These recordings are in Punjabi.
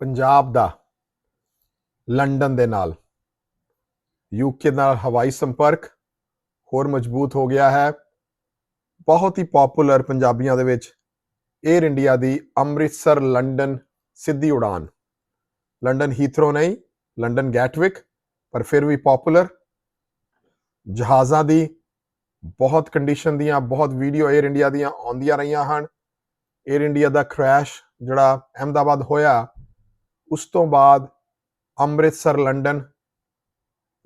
ਪੰਜਾਬ ਦਾ ਲੰਡਨ ਦੇ ਨਾਲ। ਯੂਕੇ ਨਾਲ ਹਵਾਈ ਸੰਪਰਕ ਹੋਰ ਮਜ਼ਬੂਤ ਹੋ ਗਿਆ ਹੈ। ਬਹੁਤ ਹੀ ਪਪੂਲਰ ਪੰਜਾਬੀਆਂ ਦੇ ਵਿੱਚ 에ਅਰ ਇੰਡੀਆ ਦੀ ਅੰਮ੍ਰਿਤਸਰ ਲੰਡਨ ਸਿੱਧੀ ਉਡਾਨ। ਲੰਡਨ ਹੀਥਰੋ ਨਹੀਂ, ਲੰਡਨ ਗੈਟਵਿਕ ਪਰ ਫਿਰ ਵੀ ਪਪੂਲਰ ਜਹਾਜ਼ਾਂ ਦੀ ਬਹੁਤ ਕੰਡੀਸ਼ਨ ਦੀਆਂ, ਬਹੁਤ ਵੀਡੀਓ 에ਅਰ ਇੰਡੀਆ ਦੀਆਂ ਆਉਂਦੀਆਂ ਰਹੀਆਂ ਹਨ। 에ਅਰ ਇੰਡੀਆ ਦਾ ਕ੍ਰੈਸ਼ ਜਿਹੜਾ ਅਹਮਦਾਬਾਦ ਹੋਇਆ ਉਸ ਤੋਂ ਬਾਅਦ ਅੰਮ੍ਰਿਤਸਰ, ਲੰਡਨ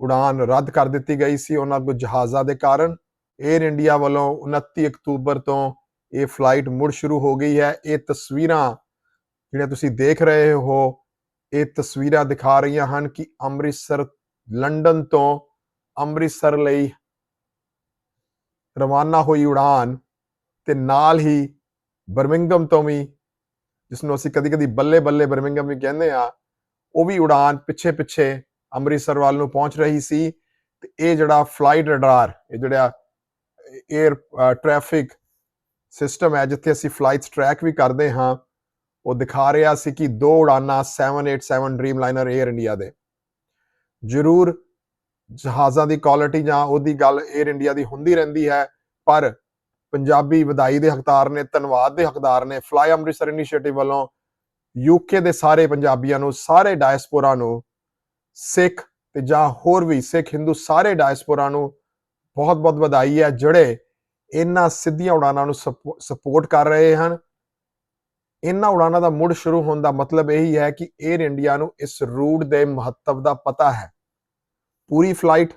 ਉਡਾਨ ਰੱਦ ਕਰ ਦਿੱਤੀ ਗਈ ਸੀ। ਉਹਨਾਂ ਕੋਲ ਜਹਾਜ਼ਾਂ ਦੇ ਕਾਰਨ 에ਅਰ ਇੰਡੀਆ ਵੱਲੋਂ 29 ਅਕਤੂਬਰ ਤੋਂ ਇਹ ਫਲਾਈਟ ਮੁੜ ਸ਼ੁਰੂ ਹੋ ਗਈ ਹੈ। ਇਹ ਤਸਵੀਰਾਂ ਜਿਹੜੀਆਂ ਤੁਸੀਂ ਦੇਖ ਰਹੇ ਹੋ, ਇਹ ਤਸਵੀਰਾਂ ਦਿਖਾ ਰਹੀਆਂ ਹਨ ਕਿ ਅੰਮ੍ਰਿਤਸਰ, ਲੰਡਨ ਤੋਂ ਅੰਮ੍ਰਿਤਸਰ ਲਈ ਰਵਾਨਾ ਹੋਈ ਉਡਾਨ ਤੇ ਨਾਲ ਹੀ ਬਰਮਿੰਗਮ ਤੋਂ ਵੀ ਜਿਸ ਨੂੰ ਅਸੀਂ ਕਦੀ-ਕਦੀ ਬੱਲੇ-ਬੱਲੇ ਬਰਮਿੰਗਮ ਵੀ ਕਹਿੰਦੇ ਆ ਉਹ ਵੀ ਉਡਾਨ ਪਿੱਛੇ-ਪਿੱਛੇ ਅੰਮ੍ਰਿਤਸਰ ਵੱਲ ਨੂੰ ਪਹੁੰਚ ਰਹੀ ਸੀ ਤੇ ਇਹ ਜਿਹੜਾ ਫਲਾਈਟ ਰਡਾਰ, ਇਹ ਜਿਹੜਾ 에ਅਰ ਟ੍ਰੈਫਿਕ ਸਿਸਟਮ ਹੈ, ਜਿੱਥੇ ਅਸੀਂ ਫਲਾਈਟਸ ਟਰੈਕ ਵੀ ਕਰਦੇ ਹਾਂ, ਉਹ ਦਿਖਾ ਰਿਹਾ ਸੀ ਕਿ ਦੋ ਉਡਾਨਾਂ 787 ਡ੍ਰੀਮਲਾਈਨਰ 에ਅਰ ਇੰਡੀਆ ਦੇ। ਜ਼ਰੂਰ ਜਹਾਜ਼ਾਂ ਦੀ ਕੁਆਲਿਟੀ ਜਾਂ ਉਹਦੀ ਗੱਲ 에ਅਰ ਇੰਡੀਆ ਦੀ ਹੁੰਦੀ ਰਹਿੰਦੀ ਹੈ, ਪਰ ਪੰਜਾਬੀ ਵਧਾਈ ਦੇ ਹਕਦਾਰ ਨੇ, ਧੰਨਵਾਦ ਦੇ ਹਕਦਾਰ ਨੇ ਫਲਾਈ ਅੰਮ੍ਰਿਤਸਰ ਇਨੀਸ਼ੀਏਟਿਵ ਵੱਲੋਂ ਯੂਕੇ ਦੇ ਸਾਰੇ ਪੰਜਾਬੀਆਂ ਨੂੰ, ਸਾਰੇ ਡਾਇਸਪੋਰਾ ਨੂੰ, ਸਿੱਖ ਤੇ ਜਾਂ ਹੋਰ ਵੀ ਸਿੱਖ ਹਿੰਦੂ ਸਾਰੇ ਡਾਇਸਪੋਰਾ ਨੂੰ ਬਹੁਤ-ਬਹੁਤ ਵਧਾਈ ਹੈ, ਜਿਹੜੇ ਇਹਨਾਂ ਸਿੱਧੀਆਂ ਉਡਾਨਾਂ ਨੂੰ ਸਪੋਰਟ ਕਰ ਰਹੇ ਹਨ। ਇਹਨਾਂ ਉਡਾਨਾਂ ਦਾ ਮੁੜ ਸ਼ੁਰੂ ਹੋਣ ਦਾ ਮਤਲਬ ਇਹੀ ਹੈ ਕਿ 에ਅਰ ਇੰਡੀਆ ਨੂੰ ਇਸ ਰੂਟ ਦੇ ਮਹੱਤਵ ਦਾ ਪਤਾ ਹੈ। ਪੂਰੀ ਫਲਾਈਟ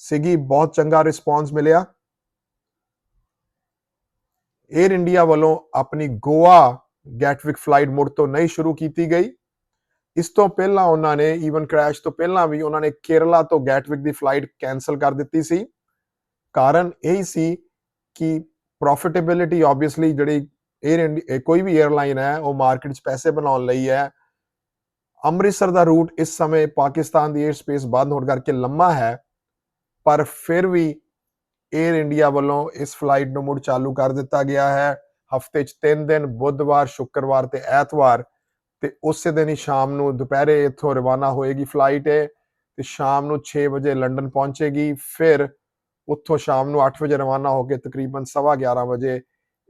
ਸੀਗੀ, ਬਹੁਤ ਚੰਗਾ ਰਿਸਪੌਂਸ ਮਿਲਿਆ। ਏਅਰ ਇੰਡੀਆ ਵੱਲੋਂ ਆਪਣੀ ਗੋਆ ਗੈਟਵਿਕ ਫਲਾਈਟ ਮੁੜ ਤੋਂ ਨਹੀਂ ਸ਼ੁਰੂ ਕੀਤੀ ਗਈ। ਇਸ ਤੋਂ ਪਹਿਲਾਂ ਉਹਨਾਂ ਨੇ ਈਵਨ ਕ੍ਰੈਸ਼ ਤੋਂ ਪਹਿਲਾਂ ਵੀ ਉਹਨਾਂ ਨੇ ਕੇਰਲਾ ਤੋਂ ਗੈਟਵਿਕ ਦੀ ਫਲਾਈਟ ਕੈਨਸਲ ਕਰ ਦਿੱਤੀ ਸੀ। ਕਾਰਨ ਇਹ ਸੀ ਕਿ ਪ੍ਰੋਫਿਟੇਬਿਲਿਟੀ ਆਬਵੀਅਸਲੀ ਜਿਹੜੀ ਏਅਰ 에ਅਰ ਕੋਈ ਵੀ 에ਅਰਲਾਈਨ ਹੈ, ਉਹ ਮਾਰਕੀਟ 'ਚ ਪੈਸੇ ਬਣਾਉਣ ਲਈ ਹੈ। ਅੰਮ੍ਰਿਤਸਰ ਦਾ ਰੂਟ ਇਸ ਸਮੇਂ ਪਾਕਿਸਤਾਨ ਦੀ 에ਅਰ ਸਪੇਸ ਬੰਦ ਹੋਣ ਕਰਕੇ ਲੰਮਾ ਹੈ, ਪਰ ਫਿਰ ਵੀ 에ਅਰ ਇੰਡੀਆ ਵੱਲੋਂ ਇਸ ਫਲਾਈਟ ਨੂੰ ਮੁੜ ਚਾਲੂ ਕਰ ਦਿੱਤਾ ਗਿਆ ਹੈ। ਹਫ਼ਤੇ 'ਚ 3 ਦਿਨ, ਬੁੱਧਵਾਰ, ਸ਼ੁੱਕਰਵਾਰ ਤੇ ਐਤਵਾਰ ਤੇ ਉਸੇ ਦਿਨ ਹੀ ਸ਼ਾਮ ਨੂੰ ਦੁਪਹਿਰੇ ਇੱਥੋਂ ਰਵਾਨਾ ਹੋਏਗੀ ਫਲਾਈਟ ਹੈ ਤੇ ਸ਼ਾਮ ਨੂੰ 6 ਵਜੇ ਲੰਡਨ ਪਹੁੰਚੇਗੀ। ਫਿਰ ਉੱਥੋਂ ਸ਼ਾਮ ਨੂੰ 8 ਵਜੇ ਰਵਾਨਾ ਹੋ ਕੇ ਤਕਰੀਬਨ 11:30 ਵਜੇ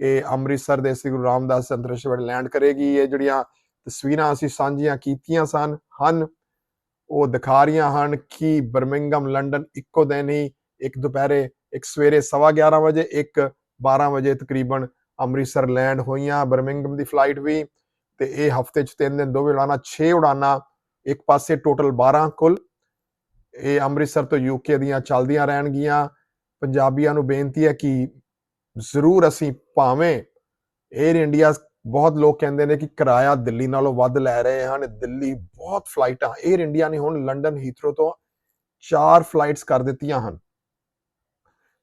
ਇਹ ਅੰਮ੍ਰਿਤਸਰ ਦੇ ਸ੍ਰੀ ਗੁਰੂ ਰਾਮਦਾਸ ਅੰਤਰਰਾਸ਼ਟਰੀ ਲੈਂਡ ਕਰੇਗੀ। ਇਹ ਜਿਹੜੀਆਂ ਤਸਵੀਰਾਂ ਅਸੀਂ ਸਾਂਝੀਆਂ ਕੀਤੀਆਂ ਸਨ, ਹਨ, ਉਹ ਦਿਖਾ ਰਹੀਆਂ ਹਨ ਕਿ ਬਰਮਿੰਗਮ ਲੰਡਨ ਇੱਕੋ ਦਿਨ ਹੀ ਇੱਕ ਦੁਪਹਿਰੇ ਇੱਕ ਸਵੇਰੇ 11:30 ਵਜੇ, ਇੱਕ 12 ਵਜੇ ਤਕਰੀਬਨ ਅੰਮ੍ਰਿਤਸਰ ਲੈਂਡ ਹੋਈਆਂ ਬਰਮਿੰਗਮ ਦੀ ਫਲਾਈਟ ਵੀ ਤੇ ਇਹ ਹਫ਼ਤੇ ਚ ਤਿੰਨ ਦਿਨ ਦੋਵੇਂ ਉਡਾਨਾਂ 6 ਉਡਾਨਾਂ, ਇੱਕ ਪਾਸੇ ਟੋਟਲ 12 ਕੁੱਲ। ਇਹ ਅੰਮ੍ਰਿਤਸਰ ਤੋਂ ਯੂਕੇ ਦੀਆਂ ਚੱਲਦੀਆਂ ਰਹਿਣਗੀਆਂ। ਪੰਜਾਬੀਆਂ ਨੂੰ ਬੇਨਤੀ ਹੈ ਕਿ ਜ਼ਰੂਰ ਅਸੀਂ ਭਾਵੇਂ 에ਅਰ ਇੰਡੀਆ ਬਹੁਤ ਲੋਕ ਕਹਿੰਦੇ ਨੇ ਕਿ ਕਿਰਾਇਆ ਦਿੱਲੀ ਨਾਲੋਂ ਵੱਧ ਲੈ ਰਹੇ ਹਨ, ਦਿੱਲੀ ਬਹੁਤ ਫਲਾਈਟਾਂ 에ਅਰ ਇੰਡੀਆ ਨੇ ਹੁਣ ਲੰਡਨ ਹੀਥਰੋ ਤੋਂ ਚਾਰ ਫਲਾਈਟਸ ਕਰ ਦਿੱਤੀਆਂ ਹਨ।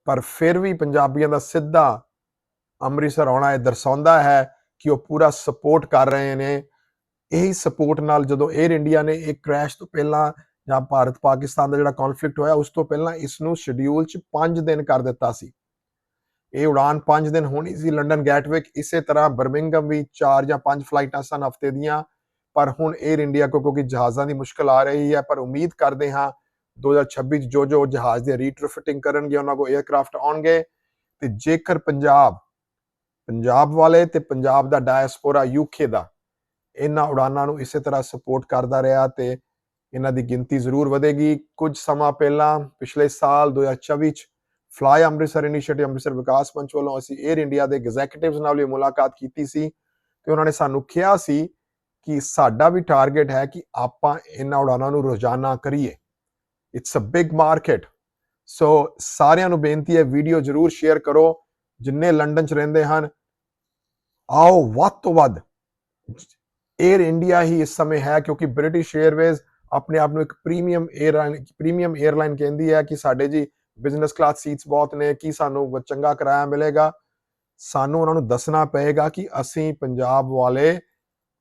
ਪਰ ਫਿਰ ਵੀ ਪੰਜਾਬੀਆਂ ਦਾ ਸਿੱਧਾ ਅੰਮ੍ਰਿਤਸਰ ਆਉਣਾ ਇਹ ਦਰਸਾਉਂਦਾ ਹੈ ਕਿ ਉਹ ਪੂਰਾ ਸਪੋਰਟ ਕਰ ਰਹੇ ਨੇ। ਇਹੀ ਸਪੋਰਟ ਨਾਲ ਜਦੋਂ 에ਅਰ ਇੰਡੀਆ ਨੇ ਇੱਕ ਕ੍ਰੈਸ਼ ਤੋਂ ਪਹਿਲਾਂ ਜਾਂ ਭਾਰਤ ਪਾਕਿਸਤਾਨ ਦਾ ਜਿਹੜਾ ਕਨਫਲਿਕਟ ਹੋਇਆ, ਉਸ ਤੋਂ ਪਹਿਲਾਂ ਇਸ ਨੂੰ ਸ਼ਡਿਊਲ 'ਚ 5 ਦਿਨ ਕਰ ਦਿੱਤਾ ਸੀ। ਇਹ ਉਡਾਨ 5 ਦਿਨ ਹੋਣੀ ਸੀ। ਲੰਡਨ ਗੈਟਵਿਕ ਇਸੇ ਤਰ੍ਹਾਂ ਬਰਮਿੰਗਮ ਵੀ 4 ਜਾਂ 5 ਫਲਾਈਟਾਂ ਸਨ ਹਫ਼ਤੇ ਦੀਆਂ। ਪਰ ਹੁਣ 에ਅਰ ਇੰਡੀਆ ਕੋ ਕਿਉਂਕਿ ਜਹਾਜ਼ਾਂ ਦੀ ਮੁਸ਼ਕਲ ਆ ਰਹੀ ਹੈ, ਪਰ ਉਮੀਦ ਕਰਦੇ ਹਾਂ 2026 ਚ ਜੋ ਜੋ ਜਹਾਜ਼ ਦੇ ਰੀਟਰਫਿਟਿੰਗ ਕਰਨਗੇ, ਉਹਨਾਂ ਕੋ 에ਅਰਕ੍ਰਾਫਟ ਆਉਣਗੇ। ਤੇ ਜੇਕਰ ਪੰਜਾਬ ਪੰਜਾਬ ਵਾਲੇ ਤੇ ਪੰਜਾਬ ਦਾ ਡਾਇਸਪੋਰਾ ਯੂਕੇ ਦਾ ਇਹਨਾਂ ਉਡਾਨਾਂ ਨੂੰ ਇਸੇ ਤਰ੍ਹਾਂ ਸਪੋਰਟ ਕਰਦਾ ਰਿਹਾ ਤੇ ਇਹਨਾਂ ਦੀ ਗਿਣਤੀ ਜ਼ਰੂਰ ਵਧੇਗੀ। ਕੁਝ ਸਮਾਂ ਪਹਿਲਾਂ, ਪਿਛਲੇ ਸਾਲ 2024 ਚ ਫਲਾਈ ਅੰਮ੍ਰਿਤਸਰ ਇਨੀਸ਼ੀਏਟਿਵ ਅੰਮ੍ਰਿਤਸਰ ਵਿਕਾਸ ਪੰਚ ਵੱਲੋਂ ਅਸੀਂ 에ਅਰ ਇੰਡੀਆ ਦੇ ਐਗਜ਼ੀਕਿਊਟਿਵਸ ਨਾਲ ਵੀ ਮੁਲਾਕਾਤ ਕੀਤੀ ਸੀ ਤੇ ਉਹਨਾਂ ਨੇ ਸਾਨੂੰ ਕਿਹਾ ਸੀ ਕਿ ਸਾਡਾ ਵੀ ਟਾਰਗੇਟ ਹੈ ਕਿ ਆਪਾਂ ਇਹਨਾਂ ਉਡਾਨਾਂ ਨੂੰ ਰੋਜ਼ਾਨਾ ਕਰੀਏ। It's a big market so ਸਾਰਿਆਂ ਨੂੰ ਬੇਨਤੀ ਹੈ ਵੀਡੀਓ ਜਰੂਰ ਸ਼ੇਅਰ ਕਰੋ। ਜਿੰਨੇ ਲੰਡਨ 'ਚ ਰਹਿੰਦੇ ਹਨ, ਆਓ ਵੱਧ ਤੋਂ ਵੱਧ। 에ਅਰ ਇੰਡੀਆ ਹੀ ਇਸ ਸਮੇਂ ਹੈ, ਕਿਉਂਕਿ ਬ੍ਰਿਟਿਸ਼ 에ਅਰਵੇਜ਼ ਆਪਣੇ ਆਪ ਨੂੰ ਇੱਕ ਪ੍ਰੀਮੀਅਮ 에ਅਰਲਾਈਨ ਪ੍ਰੀਮੀਅਮ 에ਅਰਲਾਈਨ ਕਹਿੰਦੀ ਹੈ ਕਿ ਸਾਡੇ ਜੀ ਬਿਜ਼ਨਸ ਕਲਾਸ ਸੀਟਸ ਬਹੁਤ ਨੇ, ਕੀ ਸਾਨੂੰ ਚੰਗਾ ਕਿਰਾਇਆ ਮਿਲੇਗਾ? ਸਾਨੂੰ ਉਹਨਾਂ ਨੂੰ ਦੱਸਣਾ ਪਏਗਾ ਕਿ ਅਸੀਂ ਪੰਜਾਬ ਵਾਲੇ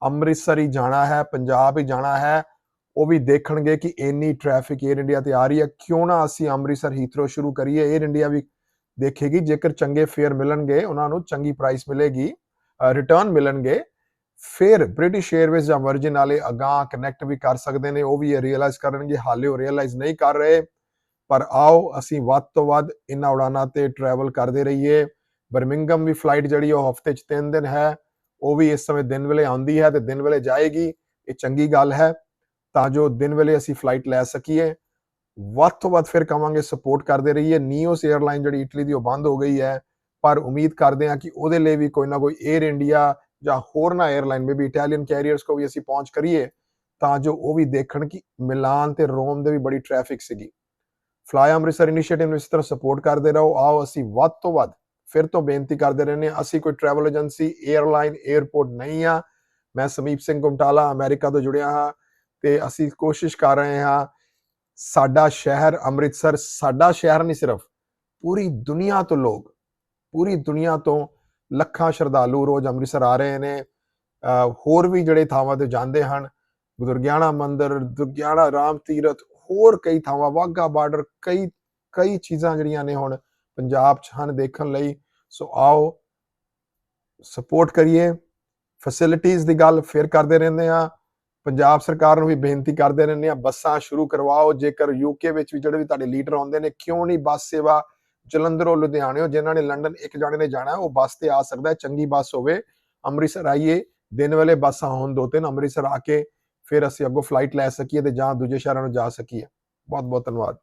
ਅੰਮ੍ਰਿਤਸਰ ਹੀ ਜਾਣਾ ਹੈ, ਪੰਜਾਬ ਹੀ ਜਾਣਾ ਹੈ। ਉਹ ਵੀ ਦੇਖਣਗੇ ਕਿ ਇੰਨੀ ਟ੍ਰੈਫਿਕ 에ਅਰ ਇੰਡੀਆ ਤੇ ਆ ਰਹੀ ਹੈ। ਕਿਉਂ ਨਾ ਅਸੀਂ ਅੰਮ੍ਰਿਤਸਰ ਹੀਥਰੋ ਸ਼ੁਰੂ ਕਰੀਏ। 에ਅਰ ਇੰਡੀਆ ਵੀ ਦੇਖੇਗੀ, ਜੇਕਰ ਚੰਗੇ ਫੇਅਰ ਮਿਲਣਗੇ, ਉਹਨਾਂ ਨੂੰ ਚੰਗੀ ਪ੍ਰਾਈਸ ਮਿਲੇਗੀ ਰਿਟਰਨ ਮਿਲਣਗੇ, ਫਿਰ ਬ੍ਰਿਟਿਸ਼ 에ਅਰਵੇਜ਼ ਜਾਂ ਵਰਜਨ ਵਾਲੇ ਅਗਾਹ ਕਨੈਕਟ ਵੀ ਕਰ ਸਕਦੇ ਨੇ। ਉਹ ਵੀ ਇਹ ਰੀਅਲਾਈਜ਼ ਕਰਨਗੇ, ਹਾਲੇ ਉਹ ਰੀਅਲਾਈਜ਼ ਨਹੀਂ ਕਰ ਰਹੇ। ਪਰ ਆਓ, ਅਸੀਂ ਵੱਧ ਤੋਂ ਵੱਧ ਇਨ੍ਹਾਂ ਉਡਾਨਾਂ ਤੇ ਟਰੈਵਲ ਕਰਦੇ ਰਹੀਏ। ਬਰਮਿੰਗਮ ਵੀ ਫਲਾਈਟ ਜਿਹੜੀ ਉਹ ਹਫ਼ਤੇ 'ਚ ਤਿੰਨ ਦਿਨ ਹੈ, ਉਹ ਵੀ ਇਸ ਸਮੇਂ ਦਿਨ ਵੇਲੇ ਆਉਂਦੀ ਹੈ ਤੇ ਦਿਨ ਵੇਲੇ ਜਾਏਗੀ। ਇਹ ਚੰਗੀ ਗੱਲ ਹੈ। ਤਾਂ ਜੋ ਦਿਨ ਵੇਲੇ ਅਸੀਂ ਫਲਾਈਟ ਲੈ ਸਕੀਏ। ਵੱਧ ਤੋਂ ਵੱਧ ਫਿਰ ਕਹਾਂਗੇ ਸਪੋਰਟ ਕਰਦੇ ਰਹੀਏ। ਨੀਓਸ 에ਅਰਲਾਈਨ ਜਿਹੜੀ ਇਟਲੀ ਦੀ ਉਹ ਬੰਦ ਹੋ ਗਈ ਹੈ। ਪਰ ਉਮੀਦ ਕਰਦੇ ਹਾਂ ਕਿ ਉਹਦੇ ਲਈ ਵੀ ਕੋਈ ਨਾ ਕੋਈ 에ਅਰ ਇੰਡੀਆ ਜਾਂ ਹੋਰ ਨਾ 에ਅਰਲਾਈਨ ਮੇ ਵੀ ਇਟਾਲੀਅਨ ਕੈਰੀਅਰਸ ਕੋ ਵੀ ਅਸੀਂ ਪਹੁੰਚ ਕਰੀਏ, ਤਾਂ ਜੋ ਉਹ ਵੀ ਦੇਖਣ ਕਿ ਮਿਲਾਨ ਤੇ ਰੋਮ ਦੇ ਵੀ ਬੜੀ ਟ੍ਰੈਫਿਕ ਸੀਗੀ। ਫਲਾਈ ਅੰਮ੍ਰਿਤਸਰ ਇਨੀਸ਼ੀਏਟਿਵ ਨੂੰ ਇਸ ਤਰ੍ਹਾਂ ਸਪੋਰਟ ਕਰਦੇ ਰਹੋ। ਆਓ ਅਸੀਂ ਵੱਧ ਤੋਂ ਵੱਧ ਫਿਰ ਤੋਂ ਬੇਨਤੀ ਕਰਦੇ ਰਹਿੰਦੇ ਹਾਂ। ਅਸੀਂ ਕੋਈ ਟਰੈਵਲ ਏਜੰਸੀ 에ਅਰਲਾਈਨ 에ਅਰਪੋਰਟ ਨਹੀਂ ਆ ਮੈਂ ਸਮੀਪ ਸਿੰਘ ਗੁਮਟਾਲਾ, ਅਮਰੀਕਾ ਤੋਂ ਜੁੜਿਆ ਹਾਂ। ਤੇ ਅਸੀਂ ਕੋਸ਼ਿਸ਼ ਕਰ ਰਹੇ ਹਾਂ ਸਾਡਾ ਸ਼ਹਿਰ ਅੰਮ੍ਰਿਤਸਰ, ਸਾਡਾ ਸ਼ਹਿਰ ਨਹੀਂ ਸਿਰਫ, ਪੂਰੀ ਦੁਨੀਆ ਤੋਂ ਲੋਕ, ਪੂਰੀ ਦੁਨੀਆ ਤੋਂ ਲੱਖਾਂ ਸ਼ਰਧਾਲੂ ਰੋਜ਼ ਅੰਮ੍ਰਿਤਸਰ ਆ ਰਹੇ ਨੇ। ਅਹ ਹੋਰ ਵੀ ਜਿਹੜੇ ਥਾਵਾਂ ਤੇ ਜਾਂਦੇ ਹਨ ਦੁਰਗਿਆਣਾ ਮੰਦਿਰ, ਦੁਰਗਿਆਣਾ ਰਾਮ ਤੀਰਥ, ਹੋਰ ਕਈ ਥਾਵਾਂ ਵਾਗਾ ਬਾਰਡਰ, ਕਈ ਕਈ ਚੀਜ਼ਾਂ ਜਿਹੜੀਆਂ ਨੇ ਹੁਣ ਪੰਜਾਬ 'ਚ ਹਨ ਦੇਖਣ ਲਈ। ਸੋ ਆਓ ਸਪੋਰਟ ਕਰੀਏ। ਫੈਸਿਲਿਟੀਆਂ ਦੀ ਗੱਲ ਫਿਰ ਕਰਦੇ ਰਹਿੰਦੇ ਆ ਪੰਜਾਬ ਸਰਕਾਰ ਨੂੰ ਵੀ ਬੇਨਤੀ ਕਰਦੇ ਰਹਿੰਦੇ ਆ ਬੱਸਾਂ ਸ਼ੁਰੂ ਕਰਵਾਓ, ਜੇਕਰ ਯੂਕੇ ਵਿੱਚ ਵੀ ਜਿਹੜੇ ਵੀ ਤੁਹਾਡੇ ਲੀਡਰ ਆਉਂਦੇ ਨੇ, ਕਿਉਂ ਨਹੀਂ ਬੱਸ ਸੇਵਾ ਜਲੰਧਰੋਂ ਲੁਧਿਆਣਿਓਂ ਜਿਨ੍ਹਾਂ ਨੇ ਲੰਡਨ ਇੱਕ ਜਾਣੇ ਨੇ ਜਾਣਾ, ਉਹ ਬੱਸ ਤੇ ਆ ਸਕਦਾ ਹੈ, ਚੰਗੀ ਬੱਸ ਹੋਵੇ। ਅੰਮ੍ਰਿਤਸਰ ਆਈਏ, ਦਿਨ ਵੇਲੇ ਬੱਸਾਂ ਹੋਣ ਦੋ ਤਿੰਨ, ਅੰਮ੍ਰਿਤਸਰ ਆ ਕੇ ਫਿਰ ਅਸੀਂ ਅੱਗੋਂ ਫਲਾਈਟ ਲੈ ਸਕੀਏ ਤੇ ਜਾਂ ਦੂਜੇ ਸ਼ਹਿਰਾਂ ਨੂੰ ਜਾ ਸਕੀਏ। ਬਹੁਤ ਬਹੁਤ ਧੰਨਵਾਦ।